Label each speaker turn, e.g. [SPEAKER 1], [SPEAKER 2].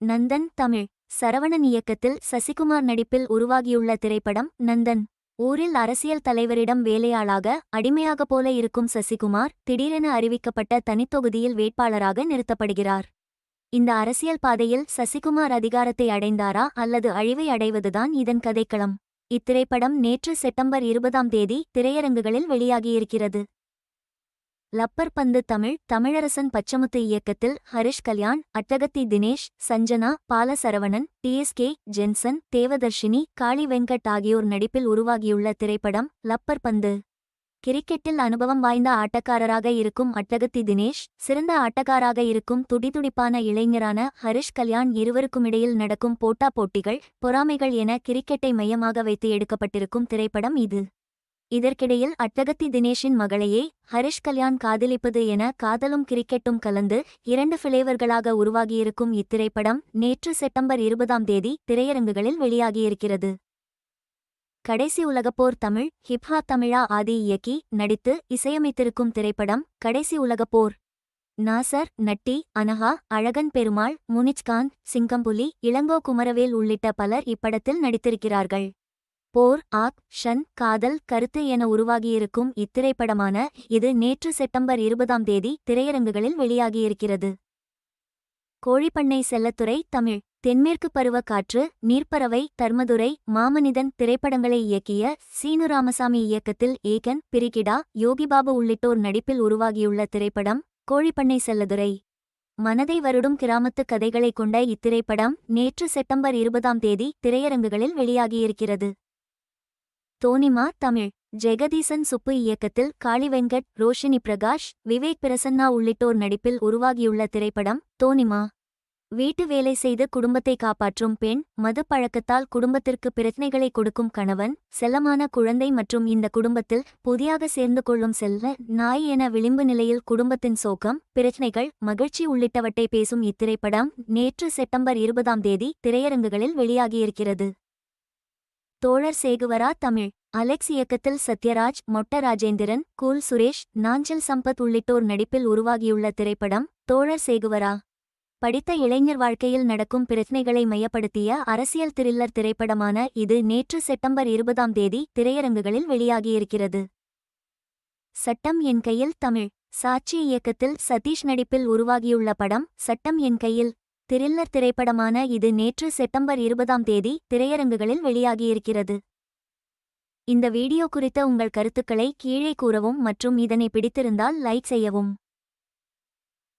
[SPEAKER 1] நந்தன் தமிழ் சரவணன் இயக்கத்தில் சசிகுமார் நடிப்பில் உருவாகியுள்ள திரைப்படம் நந்தன். ஊரில் அரசியல் தலைவரிடம் வேலையாளாக அடிமையாக போல இருக்கும் சசிகுமார் திடீரென அறிவிக்கப்பட்ட தனித்தொகுதியில் வேட்பாளராக நிறுத்தப்படுகிறார். இந்த அரசியல் பாதையில் சசிகுமார் அதிகாரத்தை அடைந்தாரா அல்லது அழிவை அடைவதுதான் இதன் கதைக்களம். இத்திரைப்படம் நேற்று செப்டம்பர் இருபதாம் தேதி திரையரங்குகளில் வெளியாகியிருக்கிறது. லப்பர் பந்து தமிழ் தமிழரசன் பச்சமுத்து இயக்கத்தில் ஹரிஷ் கல்யாண் அட்டகத்தி தினேஷ் சஞ்சனா பாலசரவணன் டிஎஸ்கே ஜென்சன் தேவதர்ஷினி காளி வெங்கட் ஆகியோர் நடிப்பில் உருவாகியுள்ள திரைப்படம் லப்பர் பந்து. கிரிக்கெட்டில் அனுபவம் வாய்ந்த ஆட்டக்காரராக இருக்கும் அட்டகத்தி தினேஷ் சிறந்த ஆட்டக்காராக இருக்கும் துடிதுடிப்பான இளைஞரான ஹரிஷ் கல்யாண் இருவருக்குமிடையில் நடக்கும் போட்டா போட்டிகள் பொறாமைகள் என கிரிக்கெட்டை மையமாக வைத்து எடுக்கப்பட்டிருக்கும் திரைப்படம் இது. இதற்கிடையில் அட்டகத்தி தினேஷின் மகளையே ஹரிஷ் கல்யாண் காதலிப்பது என காதலும் கிரிக்கெட்டும் கலந்து இரண்டு ஃபிளேவர்களாக உருவாகியிருக்கும் இத்திரைப்படம் நேற்று செப்டம்பர் இருபதாம் தேதி திரையரங்குகளில் வெளியாகியிருக்கிறது. கடைசி உலகப்போர் தமிழ் ஹிப்ஹா தமிழா ஆதி இயக்கி நடித்து இசையமைத்திருக்கும் திரைப்படம் கடைசி உலகப்போர் நாசர் நட்டி அனஹா அழகன் பெருமாள் முனிச்காந்த் சிங்கம்புலி இளங்கோ குமரவேல் உள்ளிட்ட பலர் இப்படத்தில் நடித்திருக்கிறார்கள். போர் ஆக் ஷன் காதல் கருத்து என உருவாகியிருக்கும் இத்திரைப்படமான இது நேற்று செப்டம்பர் இருபதாம் தேதி திரையரங்குகளில் வெளியாகியிருக்கிறது. கோழிப்பண்ணை செல்லத்துறை தமிழ். தென்மேற்கு பருவ காற்று நீர்ப்பறவை தர்மதுரை மாமனிதன் திரைப்படங்களை இயக்கிய சீனு ராமசாமி இயக்கத்தில் ஏகன் பிரிகிடா யோகிபாபு உள்ளிட்டோர் நடிப்பில் உருவாகியுள்ள திரைப்படம் கோழிப்பண்ணை செல்லதுரை மனதை வருடும் கிராமத்து கதைகளை கொண்ட இத்திரைப்படம் நேற்று செப்டம்பர் இருபதாம் தேதி திரையரங்குகளில் வெளியாகியிருக்கிறது. தோனிமா தமிழ் ஜெகதீசன் சுப்பு இயக்கத்தில் காளிவெங்கட் ரோஷினி பிரகாஷ் விவேக் பிரசன்னா உள்ளிட்டோர் நடிப்பில் உருவாகியுள்ள திரைப்படம் தோனிமா. வீட்டு வேலை செய்து குடும்பத்தை காப்பாற்றும் பெண் மது பழக்கத்தால் குடும்பத்திற்கு பிரச்சனைகளை கொடுக்கும் கணவன் செல்லமான குழந்தை மற்றும் இந்த குடும்பத்தில் புதியாக சேர்ந்து கொள்ளும் செல்ல நாய் என விளிம்பு நிலையில் குடும்பத்தின் சோகம் பிரச்சனைகள் மகிழ்ச்சி உள்ளிட்டவற்றை பேசும் இத்திரைப்படம் நேற்று செப்டம்பர் இருபதாம் தேதி திரையரங்குகளில் வெளியாகியிருக்கிறது. தோழர் சேகுவரா தமிழ் அலெக்ஸ் இயக்கத்தில் சத்யராஜ் மொட்ட ராஜேந்திரன் கூல் சுரேஷ் நாஞ்சல் சம்பத் உள்ளிட்டோர் நடிப்பில் உருவாகியுள்ள திரைப்படம் தோழர் சேகுவரா. படித்த இளைஞர் வாழ்க்கையில் நடக்கும் பிரச்சினைகளை மையப்படுத்திய அரசியல் த்ரில்லர் திரைப்படமான இது நேற்று செப்டம்பர் இருபதாம் தேதி திரையரங்குகளில் வெளியாகியிருக்கிறது. சட்டம் என் கையில் தமிழ் சாட்சி இயக்கத்தில் சதீஷ் நடிப்பில் உருவாகியுள்ள படம் சட்டம் என் கையில் த்ரில்லர் திரைப்படமான இது நேற்று செப்டம்பர் இருபதாம் தேதி திரையரங்குகளில் வெளியாகியிருக்கிறது. இந்த வீடியோ குறித்த உங்கள் கருத்துக்களை கீழே கூறவும் மற்றும் இதனை பிடித்திருந்தால் லைக் செய்யவும்.